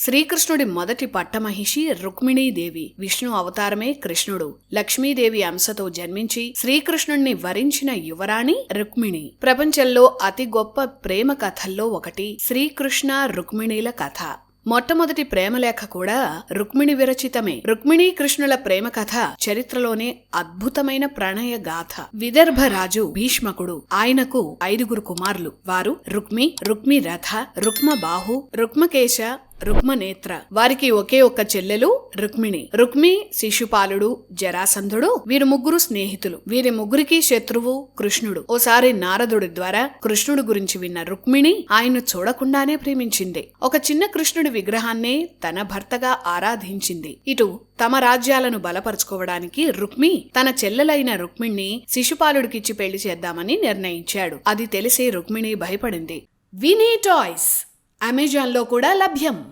శ్రీకృష్ణుడి మొదటి పట్టమహిషి రుక్మిణీదేవి. విష్ణు అవతారమే కృష్ణుడు. లక్ష్మీదేవి అంశతో జన్మించి శ్రీకృష్ణుణ్ణి వరించిన యువరాణి రుక్మిణి. ప్రపంచంలో అతి గొప్ప ప్రేమ కథల్లో ఒకటి శ్రీకృష్ణ రుక్మిణీల కథ. మొట్టమొదటి ప్రేమలేఖ కూడా రుక్మిణి విరచితమే. రుక్మిణీ కృష్ణుల ప్రేమ కథ చరిత్రలోనే అద్భుతమైన ప్రణయ గాథ. విదర్భ రాజు భీష్మకుడు. ఆయనకు ఐదుగురు కుమారులు. వారు రుక్మి రుక్మి రథ రుక్మ బాహు రుక్మకేశ రుక్మనేత్ర. వారికి ఒకే ఒక్క చెల్లెలు రుక్మిణి. రుక్మి శిశుపాలుడు జరాసంధుడు వీరు ముగ్గురు స్నేహితులు. వీరి ముగ్గురికి శత్రువు కృష్ణుడు. ఓసారి నారదుడి ద్వారా కృష్ణుడు గురించి విన్న రుక్మిణి ఆయన్ను చూడకుండానే ప్రేమించింది. ఒక చిన్న కృష్ణుడి విగ్రహాన్నే తన భర్తగా ఆరాధించింది. ఇటు తమ రాజ్యాలను బలపరుచుకోవడానికి రుక్మి తన చెల్లెలైన రుక్మిణ్ణి శిశుపాలుడికిచ్చి పెళ్ళి చేద్దామని నిర్ణయించాడు. అది తెలిసి రుక్మిణి భయపడింది. Vinnie toys! అమెజాన్లో కూడా లభ్యం.